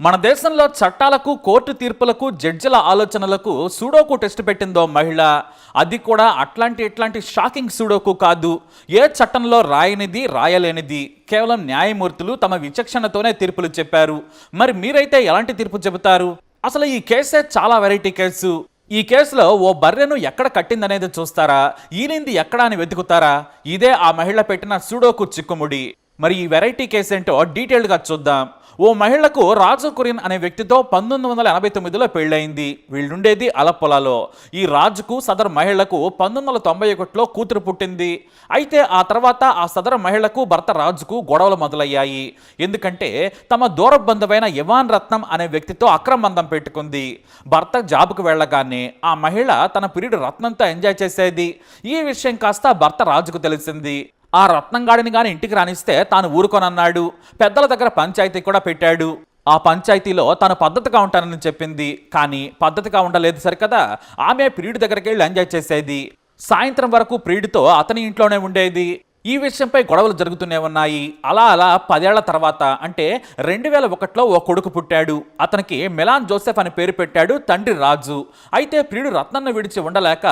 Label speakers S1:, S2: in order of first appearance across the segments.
S1: మన దేశంలో చట్టాలకు కోర్టు తీర్పులకు జడ్జిల ఆలోచనలకు సూడోకు టెస్ట్ పెట్టిందో మహిళ? అది కూడా అట్లాంటి ఇట్లాంటి షాకింగ్ సూడోకు కాదు. ఏ చట్టంలో రాయనిది రాయలేనిది? కేవలం న్యాయమూర్తులు తమ విచక్షణతోనే తీర్పులు చెప్పారు. మరి మీరైతే ఎలాంటి తీర్పు చెబుతారు? అసలు ఈ కేసే చాలా వెరైటీ కేసు. ఈ కేసులో ఓ బర్రెను ఎక్కడ కట్టిందనేది చూస్తారా? ఈనింది ఎక్కడ అని వెతుకుతారా? ఇదే ఆ మహిళ పెట్టిన సూడోకు చిక్కుముడి. మరి ఈ వెరైటీ కేసు ఏంటో డీటెయిల్డ్గా చూద్దాం. ఓ మహిళకు రాజు కురియన్ అనే వ్యక్తితో పంతొమ్మిది వందల ఎనభై తొమ్మిదిలో పెళ్ళయింది. వీళ్ళుండేది అలప్పొలాలో ఈ రాజుకు సదరు మహిళకు పంతొమ్మిది వందల తొంభై ఒకటిలో కూతురు పుట్టింది. అయితే ఆ తర్వాత ఆ సదరు మహిళకు భర్త రాజుకు గొడవలు మొదలయ్యాయి. ఎందుకంటే తమ దూర బంధువైన ఇవాన్ రత్నం అనే వ్యక్తితో అక్రమందం పెట్టుకుంది. భర్త జాబుకు వెళ్ళగానే ఆ మహిళ తన పిరియడ్ రత్నంతో ఎంజాయ్ చేసేది. ఈ విషయం కాస్త భర్త రాజుకు తెలిసింది. ఆ రత్నంగాడిని గాని ఇంటికి రానిస్తే తాను ఊరుకొనన్నాడు. పెద్దల దగ్గర పంచాయతీ కూడా పెట్టాడు. ఆ పంచాయతీలో తాను పద్ధతిగా ఉంటానని చెప్పింది. కానీ పద్ధతిగా ఉండలేదు సరికదా? ఆమె ప్రియుడి దగ్గరికి వెళ్ళి ఎంజాయ్ చేసేది. సాయంత్రం వరకు ప్రియుడితో అతని ఇంట్లోనే ఉండేది. ఈ విషయంపై గొడవలు జరుగుతూనే ఉన్నాయి. అలా అలా పదేళ్ళ తర్వాత అంటే రెండు వేల ఒకటిలో ఓ కొడుకు పుట్టాడు. అతనికి మిలాన్ జోసెఫ్ అని పేరు పెట్టాడు తండ్రి రాజు. అయితే ప్రియుడు రత్నన్ను విడిచి ఉండలేక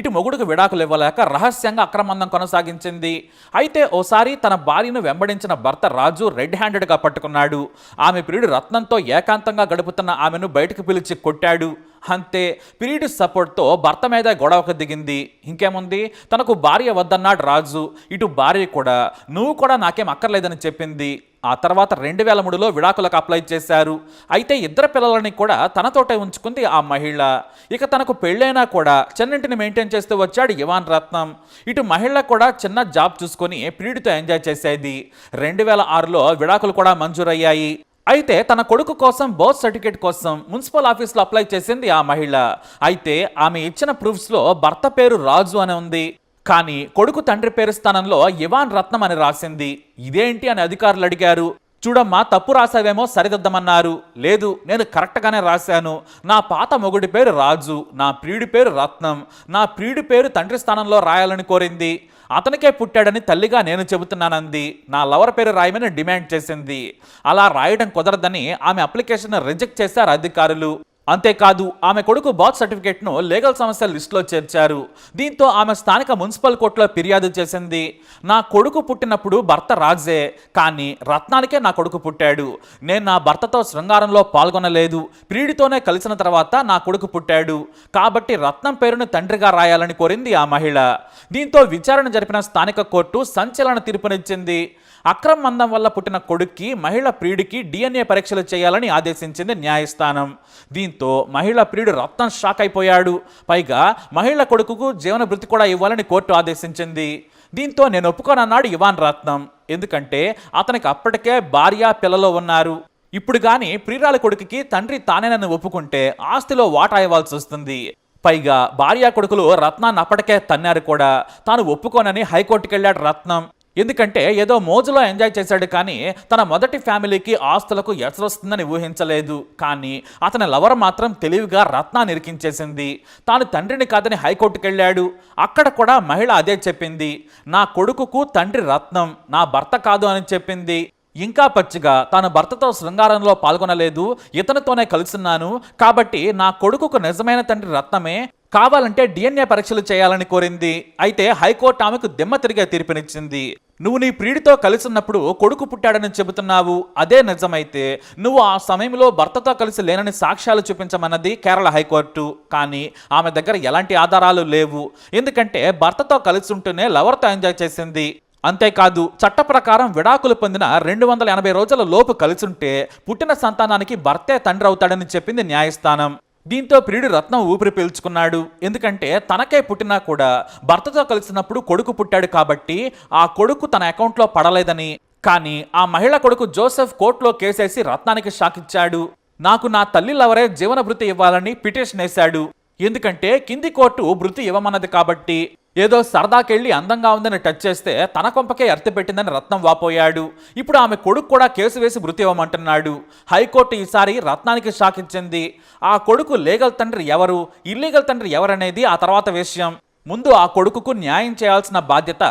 S1: ఇటు మొగుడుకు విడాకులు ఇవ్వలేక రహస్యంగా అక్రమందం కొనసాగించింది. అయితే ఓసారి తన భార్యను వెంబడించిన భర్త రాజు రెడ్ హ్యాండెడ్గా పట్టుకున్నాడు. ఆమె ప్రియుడు రత్నంతో ఏకాంతంగా గడుపుతున్న ఆమెను బయటకు పిలిచి కొట్టాడు. అంతే పీరియడ్ సపోర్ట్తో భర్త మీద గొడవకు దిగింది. ఇంకేముంది? తనకు భార్య వద్దన్నాడు రాజు. ఇటు భార్య కూడా నువ్వు కూడా నాకేం అక్కర్లేదని చెప్పింది. ఆ తర్వాత రెండు వేల మూడులో విడాకులకు అప్లై చేశారు. అయితే ఇద్దరు పిల్లలని కూడా తనతోటే ఉంచుకుంది ఆ మహిళ. ఇక తనకు పెళ్ళైనా కూడా చిన్నింటిని మెయింటైన్ చేస్తూ వచ్చాడు ఇవాన్ రత్నం. ఇటు మహిళ కూడా చిన్న జాబ్ చూసుకొని పీరియడ్తో ఎంజాయ్ చేసేది. రెండు వేల ఆరులో విడాకులు కూడా మంజూరయ్యాయి. అయితే తన కొడుకు కోసం బర్త్ సర్టిఫికేట్ కోసం మున్సిపల్ ఆఫీస్లో అప్లై చేసింది ఆ మహిళ. అయితే ఆమె ఇచ్చిన ప్రూఫ్స్లో భర్త పేరు రాజు అని ఉంది. కానీ కొడుకు తండ్రి పేరు స్థానంలో ఇవాన్ రత్నం అని రాసింది. ఇదేంటి అని అధికారులు అడిగారు. చూడమ్మా తప్పు రాసావేమో సరిదిద్దమన్నారు. లేదు నేను కరెక్ట్గానే రాశాను. నా పాత మొగుడి పేరు రాజు నా ప్రియుడి పేరు రత్నం నా ప్రియుడి పేరు తండ్రి స్థానంలో రాయాలని కోరింది. అతనికే పుట్టాడని తల్లిగా నేను చెబుతున్నానంది. నా లవర్ పేరు రాయమని డిమాండ్ చేసింది. అలా రాయడం కుదరదని ఆమె అప్లికేషన్ రిజెక్ట్ చేశారు అధికారులు. అంతేకాదు ఆమె కొడుకు బర్త్ సర్టిఫికేట్ను లీగల్ సమస్య లిస్టులో చేర్చారు. దీంతో ఆమె స్థానిక మున్సిపల్ కోర్టులో ఫిర్యాదు చేసింది. నా కొడుకు పుట్టినప్పుడు భర్త రాజే కానీ రత్నానికే నా కొడుకు పుట్టాడు. నేను నా భర్తతో శృంగారంలో పాల్గొనలేదు. ప్రియుడితోనే కలిసిన తర్వాత నా కొడుకు పుట్టాడు. కాబట్టి రత్నం పేరును తండ్రిగా రాయాలని కోరింది ఆ మహిళ. దీంతో విచారణ జరిపిన స్థానిక కోర్టు సంచలన తీర్పునిచ్చింది. అక్రమ మందం వల్ల పుట్టిన కొడుక్కి మహిళ ప్రియుడికి డిఎన్ఏ పరీక్షలు చేయాలని ఆదేశించింది న్యాయస్థానం. దీంతో మహిళ ప్రియుడు రత్నం షాక్ అయిపోయాడు. పైగా మహిళ కొడుకుకు జీవన భృతి కూడా ఇవ్వాలని కోర్టు ఆదేశించింది. దీంతో నేను ఒప్పుకోనన్నాడు ఇవాన్ రత్నం. ఎందుకంటే అతనికి అప్పటికే భార్య పిల్లలు ఉన్నారు. ఇప్పుడు కానీ ప్రియురాల కొడుకుకి తండ్రి తానే నన్ను ఒప్పుకుంటే ఆస్తిలో వాటా ఇవ్వాల్సి వస్తుంది. పైగా భార్య కొడుకులు రత్నాన్ని అప్పటికే తన్నారు కూడా. తాను ఒప్పుకోనని హైకోర్టుకెళ్ళాడు రత్నం. ఎందుకంటే ఏదో మోజులో ఎంజాయ్ చేశాడు కానీ తన మొదటి ఫ్యామిలీకి ఆస్తులకు ఎసరొస్తుందని ఊహించలేదు. కానీ అతని లవర్ మాత్రం తెలివిగా రత్నాన్ని ఇరికించేసింది. తాను తండ్రిని కాదని హైకోర్టుకు వెళ్ళాడు అక్కడ కూడా మహిళ అదే చెప్పింది. నా కొడుకుకు తండ్రి రత్నం నా భర్త కాదు అని చెప్పింది. ఇంకా పచ్చిగా తాను భర్తతో శృంగారంలో పాల్గొనలేదు. ఇతనితోనే కలుసున్నాను. కాబట్టి నా కొడుకుకు నిజమైన తండ్రి రత్నమే కావాలంటే డిఎన్ఏ పరీక్షలు చేయాలని కోరింది. అయితే హైకోర్టు ఆమెకు దిమ్మ తిరిగే తీర్పునిచ్చింది. నువ్వు నీ ప్రియుడితో కలిసినప్పుడు కొడుకు పుట్టాడని చెబుతున్నావు. అదే నిజమైతే నువ్వు ఆ సమయంలో భర్తతో కలిసి లేనని సాక్ష్యాలు చూపించమన్నది కేరళ హైకోర్టు. కానీ ఆమె దగ్గర ఎలాంటి ఆధారాలు లేవు. ఎందుకంటే భర్తతో కలిసి ఉంటూనే లవర్తో ఎంజాయ్ చేసింది. అంతేకాదు చట్ట ప్రకారం విడాకులు పొందిన రెండు వందల ఎనభై రోజుల లోపు కలిసుంటే పుట్టిన సంతానానికి భర్తే తండ్రి అవుతాడని చెప్పింది న్యాయస్థానం. దీంతో ప్రియుడు రత్నం ఊపిరి పీల్చుకున్నాడు. ఎందుకంటే తనకే పుట్టినా కూడా భర్తతో కలిసినప్పుడు కొడుకు పుట్టాడు కాబట్టి ఆ కొడుకు తన అకౌంట్లో పడలేదని. కానీ ఆ మహిళ కొడుకు జోసెఫ్ కోర్టులో కేసేసి రత్నానికి షాక్ ఇచ్చాడు నాకు నా తల్లి లవరే జీవన భృతి ఇవ్వాలని పిటిషన్ వేశాడు. ఎందుకంటే కింది కోర్టు భృతి ఇవ్వమన్నది కాబట్టి. ఏదో సరదాకెళ్ళి అందంగా ఉందని టచ్ చేస్తే తన కొంపకే అర్థ పెట్టిందని రత్నం వాపోయాడు. ఇప్పుడు ఆమె కొడుకు కూడా కేసు వేసి మృతి ఇవ్వమంటున్నాడు హైకోర్టు ఈసారి రత్నానికి షాక్ ఇచ్చింది. ఆ కొడుకు లీగల్ తండ్రి ఎవరు? ఇల్లీగల్ తండ్రి ఎవరనేది ఆ తర్వాత విషయం. ముందు ఆ కొడుకుకు న్యాయం చేయాల్సిన బాధ్యత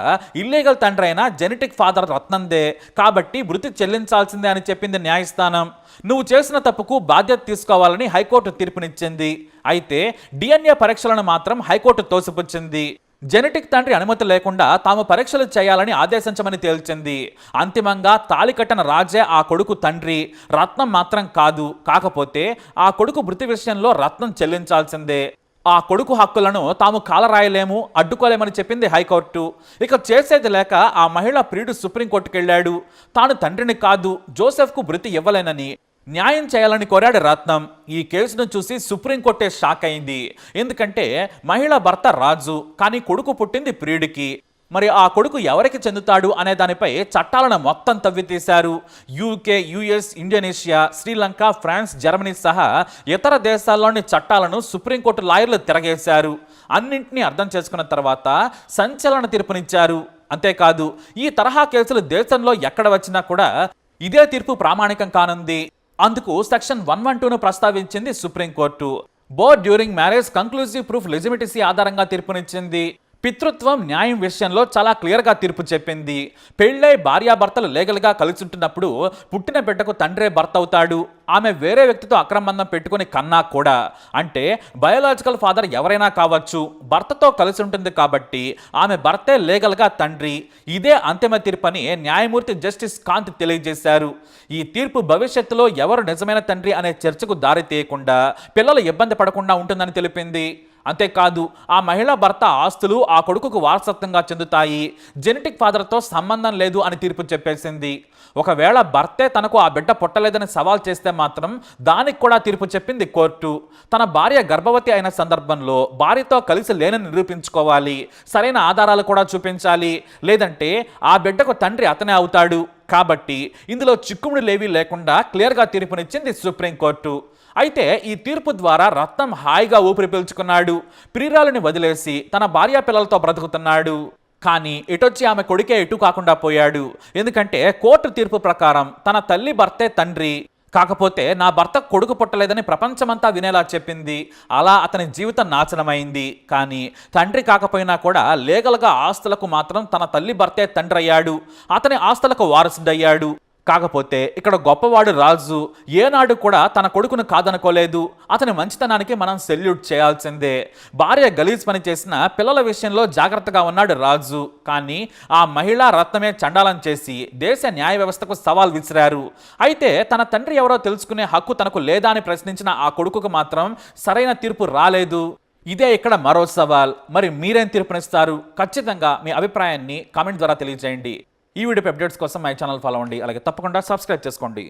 S1: ఇల్లీగల్ తండ్రి అయిన జెనెటిక్ ఫాదర్ రత్నందే. కాబట్టి మృతి చెల్లించాల్సిందే అని చెప్పింది న్యాయస్థానం. నువ్వు చేసిన తప్పుకు బాధ్యత తీసుకోవాలని హైకోర్టు తీర్పునిచ్చింది. అయితే డిఎన్ఏ పరీక్షలను మాత్రం హైకోర్టు తోసిపుచ్చింది. జెనెటిక్ తండ్రి అనుమతి లేకుండా తాము పరీక్షలు చేయాలని ఆదేశించమని తేల్చింది. అంతిమంగా తాళికట్టన రాజే ఆ కొడుకు తండ్రి. రత్నం మాత్రం కాదు. కాకపోతే ఆ కొడుకు మృతి విషయంలో రత్నం చెల్లించాల్సిందే. ఆ కొడుకు హక్కులను తాము కాలరాయలేము అడ్డుకోలేమని చెప్పింది హైకోర్టు. ఇక చేసేది లేక ఆ మహిళ ప్రియుడు సుప్రీంకోర్టుకెళ్ళాడు తాను తండ్రిని కాదు జోసెఫ్కు మృతి ఇవ్వలేనని. న్యాయం చేయాలని కోరాడు రత్నం. ఈ కేసును చూసి సుప్రీంకోర్టే షాక్ అయింది. ఎందుకంటే మహిళ భర్త రాజు కానీ కొడుకు పుట్టింది ప్రియుడికి. మరి ఆ కొడుకు ఎవరికి చెందుతాడు అనే దానిపై చట్టాలను మొత్తం తవ్వితీశారు. UK US Indonesia Sri Lanka France Germany సహా ఇతర దేశాల్లోని చట్టాలను సుప్రీంకోర్టు లాయర్లు తిరగేశారు. అన్నింటినీ అర్థం చేసుకున్న తర్వాత సంచలన తీర్పునిచ్చారు. అంతేకాదు ఈ తరహా కేసులు దేశంలో ఎక్కడ వచ్చినా కూడా ఇదే తీర్పు ప్రామాణికం కానుంది. అందుకు సెక్షన్ వన్ వన్ టూను ప్రస్తావించింది supreme court. Born during marriage conclusive proof legitimacy ఆధారంగా తీర్పునిచ్చింది. పితృత్వం న్యాయం విషయంలో చాలా క్లియర్గా తీర్పు చెప్పింది. పెళ్ళై భార్యాభర్తలు లీగల్గా కలిసి ఉంటున్నప్పుడు పుట్టిన బిడ్డకు తండ్రే భర్త అవుతాడు. ఆమె వేరే వ్యక్తితో అక్రమందం పెట్టుకుని కన్నా కూడా. అంటే బయోలాజికల్ ఫాదర్ ఎవరైనా కావచ్చు. భర్తతో కలిసి ఉంటుంది కాబట్టి ఆమె భర్తే లీగల్గా తండ్రి. ఇదే అంతిమ తీర్పని న్యాయమూర్తి జస్టిస్ కాంత్ తెలియజేశారు. ఈ తీర్పు భవిష్యత్తులో ఎవరు నిజమైన తండ్రి అనే చర్చకు దారి తీయకుండా పిల్లలు ఇబ్బంది పడకుండా ఉంటుందని తెలిపింది. అంతేకాదు ఆ మహిళ భర్త ఆస్తులు ఆ కొడుకుకు వారసత్వంగా చెందుతాయి. జెనెటిక్ ఫాదర్తో సంబంధం లేదు అని తీర్పు చెప్పేసింది. ఒకవేళ భర్తే తనకు ఆ బిడ్డ పుట్టలేదని సవాల్ చేస్తే మాత్రం దానికి కూడా తీర్పు చెప్పింది కోర్టు. తన భార్య గర్భవతి అయిన సందర్భంలో భార్యతో కలిసి లేనని నిరూపించుకోవాలి. సరైన ఆధారాలు కూడా చూపించాలి. లేదంటే ఆ బిడ్డకు తండ్రి అతనే అవుతాడు. కాబట్టి ఇందులో చిక్కుముడి లేవి లేకుండా క్లియర్గా తీర్పునిచ్చింది సుప్రీంకోర్టు అయితే ఈ తీర్పు ద్వారా రత్నం హాయిగా ఊపిరి పీల్చుకున్నాడు. ప్రియురాలని వదిలేసి తన భార్యా పిల్లలతో బ్రతుకుతున్నాడు. కానీ ఇటొచ్చి ఆమె కొడుకే ఇటు కాకుండా పోయాడు. ఎందుకంటే కోర్టు తీర్పు ప్రకారం తన తల్లి భర్తే తండ్రి. కాకపోతే నా భర్త కొడుకు పుట్టలేదని ప్రపంచమంతా వినేలా చెప్పింది. అలా అతని జీవితం నాశనమైంది. కానీ తండ్రి కాకపోయినా కూడా లీగల్గా ఆస్తులకు మాత్రం తన తల్లి భర్తే తండ్రి అయ్యాడు అతని ఆస్తులకు వారసుడయ్యాడు. కాకపోతే ఇక్కడ గొప్పవాడు రాజు ఏనాడు కూడా తన కొడుకును కాదనుకోలేదు. అతని మంచితనానికి మనం సెల్యూట్ చేయాల్సిందే. భార్య గలీజ్ పని చేసిన పిల్లల విషయంలో జాగ్రత్తగా ఉన్నాడు రాజు. కానీ ఆ మహిళా రత్నమే చండాలం చేసి దేశ న్యాయ వ్యవస్థకు సవాల్ విసిరారు. అయితే తన తండ్రి ఎవరో తెలుసుకునే హక్కు తనకు లేదా అని ప్రశ్నించిన ఆ కొడుకుకు మాత్రం సరైన తీర్పు రాలేదు. ఇదే ఇక్కడ మరో సవాల్. మరి మీరేం తీర్పునిస్తారు? ఖచ్చితంగా మీ అభిప్రాయాన్ని కామెంట్ ద్వారా తెలియజేయండి. ఈ వీడియో అప్డేట్స్ కోసం మై ఛానల్ ఫాలో అవ్వండి. అలాగే తప్పకుండా సబ్స్క్రైబ్ చేసుకోండి.